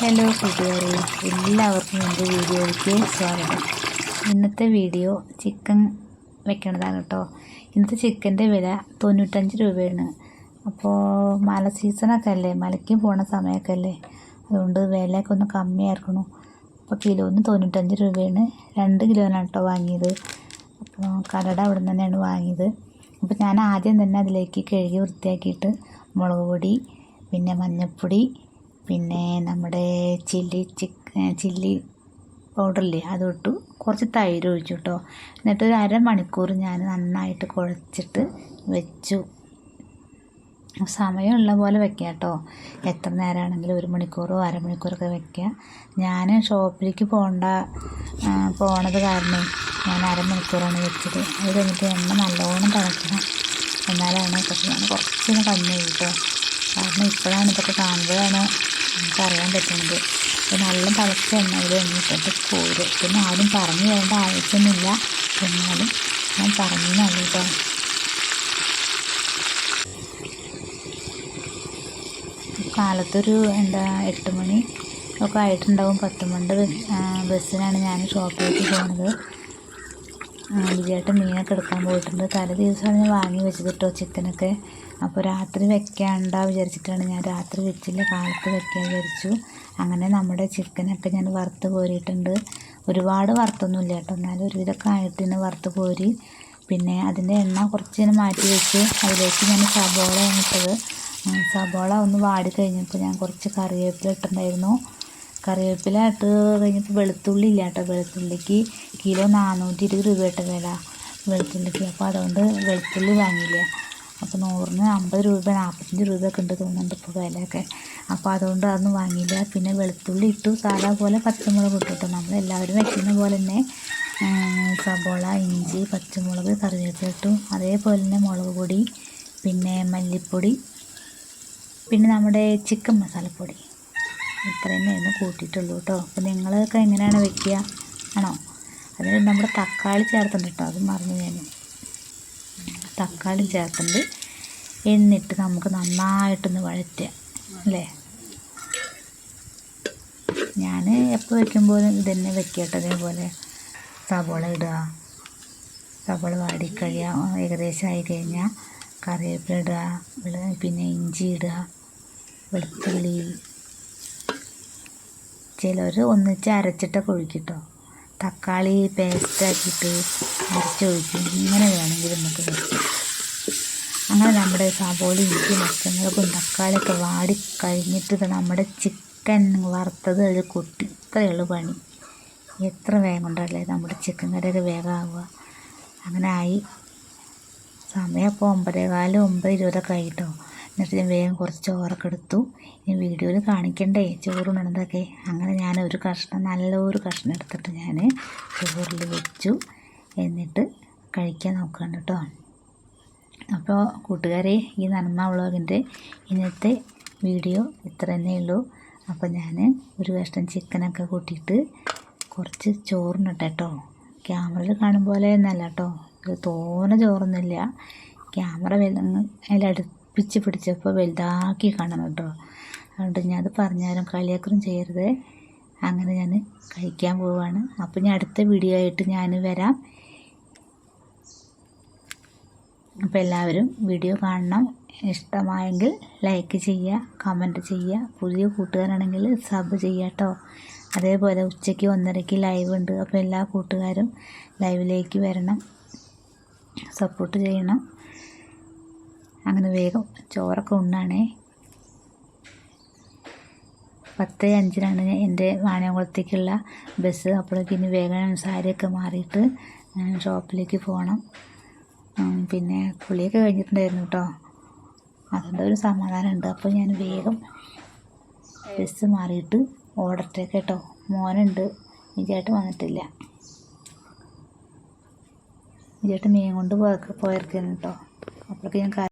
Hello കൂട്ടുകാരെ എല്ലാവർക്കും എന്റെ വീഡിയോയിലേക്ക് സ്വാഗതം. ഇന്നത്തെ വീഡിയോ ചിക്കൻ വെക്കണതാണ് കേട്ടോ. ഇന്നത്തെ ചിക്കന്റെ വില തൊണ്ണൂറ്റഞ്ച് രൂപയാണ്. അപ്പോൾ മല സീസണൊക്കെ അല്ലേ? മലയ്ക്ക് പോണ സമയമൊക്കെ അല്ലേ? അതുകൊണ്ട് വിലയൊക്കെ ഒന്ന് കമ്മിയായിരിക്കണു. അപ്പോൾ കിലോന് തൊണ്ണൂറ്റഞ്ച് രൂപയാണ്. രണ്ട് കിലോനാണ് കേട്ടോ വാങ്ങിയത്. അപ്പോൾ കടയുടെ അവിടെ നിന്ന് തന്നെയാണ് വാങ്ങിയത്. അപ്പോൾ ഞാൻ ആദ്യം തന്നെ അതിലേക്ക് കഴുകി വൃത്തിയാക്കിയിട്ട് മുളക് പൊടി പിന്നെ മഞ്ഞൾപ്പൊടി പിന്നെ നമ്മുടെ ചില്ലി ചിക്ക് ചില്ലി പൗഡറില്ലേ അതിട്ടു. കുറച്ച് തൈര് ഒഴിച്ചു കേട്ടോ എന്നിട്ട് ഒരു അരമണിക്കൂർ ഞാൻ നന്നായിട്ട് കുഴച്ചിട്ട് വെച്ചു. സമയമുള്ള പോലെ വെക്കുക കേട്ടോ. എത്ര നേരമാണെങ്കിലും ഒരു മണിക്കൂറോ അരമണിക്കൂറൊക്കെ വെക്കുക ഞാൻ ഷോപ്പിലേക്ക് പോകേണ്ട പോണത് കാരണം ഞാൻ അരമണിക്കൂറാണ് വെച്ചത്. അത് കഴിഞ്ഞിട്ട് എണ്ണ നല്ലോണം തിളക്കണം. എന്നാലാണ് പക്ഷേ ഞാൻ കുറച്ചൊന്ന് കമ്മി കേട്ടോ കാരണം ഇപ്പോഴാണ് ഇതൊക്കെ കാണുമ്പോഴാണ് നമുക്കറിയാൻ പറ്റുന്നത്. അപ്പോൾ നല്ല തിളച്ച എണ്ണയിൽ എണ്ണിട്ടിട്ട് കോര് പിന്നെ ആരും പറഞ്ഞു തരേണ്ട ആവശ്യമൊന്നുമില്ല. എന്നാലും ഞാൻ പറഞ്ഞു നല്ല കാലത്തൊരു എന്താ എട്ട് മണി ഒക്കെ ആയിട്ടുണ്ടാവും. പത്ത് മണി ബസ്സിനാണ് ഞാൻ ഷോപ്പിലേക്ക് പോകുന്നത് വിജയേട്ടൻ മീനൊക്കെ എടുക്കാൻ പോയിട്ടുണ്ട്. തലേ ദിവസമാണ് ഞാൻ വാങ്ങി വെച്ചത് കേട്ടോ ചിക്കനൊക്കെ. അപ്പോൾ രാത്രി വെക്കാണ്ട വിചാരിച്ചിട്ടാണ് ഞാൻ രാത്രി വെച്ചില്ല കാലത്ത് വെക്കാൻ വിചാരിച്ചു. അങ്ങനെ നമ്മുടെ ചിക്കനൊക്കെ ഞാൻ വറുത്ത് കോരിയിട്ടുണ്ട്. ഒരുപാട് വറുത്തൊന്നുമില്ല കേട്ടോ എന്നാലും ഒരുവിധമൊക്കെ ആയിട്ട് തന്നെ വറുത്ത് കോരി പിന്നെ അതിന്റെ എണ്ണ കുറച്ച് ഞാൻ മാറ്റി വെച്ച് അതിലേക്ക് ഞാൻ സബോള ഇട്ടത്. സബോള ഒന്ന് വാടി കഴിഞ്ഞപ്പോൾ ഞാൻ കുറച്ച് കറിവേപ്പില ഇട്ടിട്ടുണ്ടായിരുന്നു. കറിവേപ്പില ഇട്ട് കഴിഞ്ഞപ്പോൾ വെളുത്തുള്ളി ഇല്ല കേട്ടോ. വെളുത്തുള്ളിക്ക് കിലോ നാനൂറ്റി ഇരുപത് രൂപ ഇട്ട വില. വെളുത്തുള്ളിക്ക്. അപ്പോൾ അതുകൊണ്ട് വെളുത്തുള്ളി വാങ്ങിയില്ല. അപ്പോൾ നൂറിന് അമ്പത് രൂപ നാൽപ്പത്തഞ്ച് രൂപയൊക്കെ ഉണ്ട് തോന്നുന്നുണ്ട് ഇപ്പോൾ വിലയൊക്കെ. അപ്പോൾ അതുകൊണ്ട് അതൊന്നും വാങ്ങിയില്ല. പിന്നെ വെളുത്തുള്ളി ഇട്ടു. സാധാ പോലെ പച്ചമുളക് ഇട്ടു കേട്ടോ. നമ്മളെല്ലാവരും വെക്കുന്ന പോലെ തന്നെ സബോള ഇഞ്ചി പച്ചമുളക് കറിവേപ്പില ഇട്ടു. അതേപോലെ തന്നെ മുളക് പൊടി പിന്നെ മല്ലിപ്പൊടി പിന്നെ നമ്മുടെ ചിക്കൻ മസാലപ്പൊടി. ഇത്ര തന്നെയാണ് കൂട്ടിയിട്ടുള്ളൂ കേട്ടോ അപ്പോൾ നിങ്ങളൊക്കെ എങ്ങനെയാണ് വെക്കുക? ആണോ? അതിന് നമ്മുടെ തക്കാളി ചേർത്തുണ്ട് കേട്ടോ അത് മറന്നു ഞാൻ തക്കാളി ചേർത്തുണ്ട് എന്നിട്ട് നമുക്ക് നന്നായിട്ടൊന്ന് വഴറ്റുക. അല്ലേ? ഞാൻ എപ്പോൾ വയ്ക്കുമ്പോഴും ഇതന്നെ തന്നെ വെക്കട്ടെ അതേപോലെ സവോള ഇടുക. സവോള വാടിക്കഴിയുക ഏകദേശം ആയി കഴിഞ്ഞാൽ കറിവേപ്പില ഇടുക. പിന്നെ ഇഞ്ചി ഇടുക. വെളുത്തുള്ളി ചിലർ ഒന്നിച്ച് അരച്ചിട്ടൊക്കെ ഒഴിക്കും തക്കാളി പേസ്റ്റ് പേസ്റ്റാക്കിയിട്ട് അരച്ചൊഴിക്കും ഇങ്ങനെ വേണമെങ്കിൽ നമുക്ക് അങ്ങനെ നമ്മുടെ സവോള ഇഞ്ചി പച്ചമുളകും തക്കാളിയൊക്കെ വാടി കഴിഞ്ഞിട്ട് നമ്മുടെ ചിക്കൻ വറുത്തത് അതിൽ കൊട്ടി. ഇത്രയുള്ളൂ പണി. എത്ര വേഗം കൊണ്ടല്ലേ നമ്മുടെ ചിക്കൻ കറിയൊക്കെ വേഗമാവുക അങ്ങനെ ആയി. സമയം അപ്പോൾ ഒമ്പതേകാലും ഒമ്പത് ഇരുപതൊക്കെ ആയിട്ടോ. എന്നിട്ട് ഞാൻ വേഗം കുറച്ച് ചോറൊക്കെ എടുത്തു. ഈ വീഡിയോയിൽ കാണിക്കണ്ടേ ചോറുണ്ടതൊക്കെ അങ്ങനെ ഞാൻ ഒരു കഷ്ണം നല്ലൊരു കഷ്ണം എടുത്തിട്ട് ഞാൻ ചോറിൽ വെച്ചു. എന്നിട്ട് കഴിക്കാൻ നോക്കുകയാണ് കേട്ടോ. അപ്പോൾ കൂട്ടുകാരെ ഈ നന്മ വ്ളോഗിന്റെ ഇന്നത്തെ വീഡിയോ ഇത്ര തന്നെ ഉള്ളൂ. അപ്പോൾ ഞാൻ ഒരു കഷ്ണം ചിക്കനൊക്കെ കൂട്ടിയിട്ട് കുറച്ച് ചോറിനിട്ട് കേട്ടോ ക്യാമറയിൽ കാണും പോലെ ഒന്നല്ല കേട്ടോ തോന്നുന്ന ചോറൊന്നുമില്ല. ക്യാമറ അതിലടുത്ത് പിച്ച് പിടിച്ചപ്പോൾ വലുതാക്കി കാണണം കേട്ടോ. അതുകൊണ്ട് ഞാൻ അത് പറഞ്ഞാലും കളിയാക്കലും ചെയ്യരുത്. അങ്ങനെ ഞാൻ കഴിക്കാൻ പോവുകയാണ് അപ്പോൾ ഞാൻ അടുത്ത വീഡിയോ ആയിട്ട് ഞാൻ വരാം. അപ്പോൾ എല്ലാവരും വീഡിയോ കാണണം. ഇഷ്ടമായെങ്കിൽ ലൈക്ക് ചെയ്യുക കമന്റ് ചെയ്യുക. പുതിയ കൂട്ടുകാരാണെങ്കിൽ സബ് ചെയ്യുക കേട്ടോ. അതേപോലെ ഉച്ചയ്ക്ക് ഒന്നരയ്ക്ക് ലൈവ് ഉണ്ട്. അപ്പോൾ എല്ലാ കൂട്ടുകാരും ലൈവിലേക്ക് വരണം. സപ്പോർട്ട് ചെയ്യണം. അങ്ങനെ വേഗം ചോറൊക്കെ ഉണ്ണാണേ. പത്ത് അഞ്ചിനാണ് എന്റെ വാണിയംകുളത്തേക്കുള്ള ബസ്. അപ്പോഴേക്ക് ഇനി വേഗം സാരിയൊക്കെ മാറിയിട്ട് ഷോപ്പിലേക്ക് പോകണം. പിന്നെ കുളിയൊക്കെ കഴിഞ്ഞിട്ടുണ്ടായിരുന്നു കേട്ടോ. അതിന്റെ ഒരു സമാധാനമുണ്ട്. അപ്പോൾ ഞാൻ വേഗം ബസ് മാറിയിട്ട് ഓടട്ടെ കേട്ടോ. മോനുണ്ട്. വിജയായിട്ട് വന്നിട്ടില്ല. വിജയായിട്ട് മീൻ കൊണ്ട് പോയർക്കാണ് കേട്ടോ. അപ്പോഴേക്ക് ഞാൻ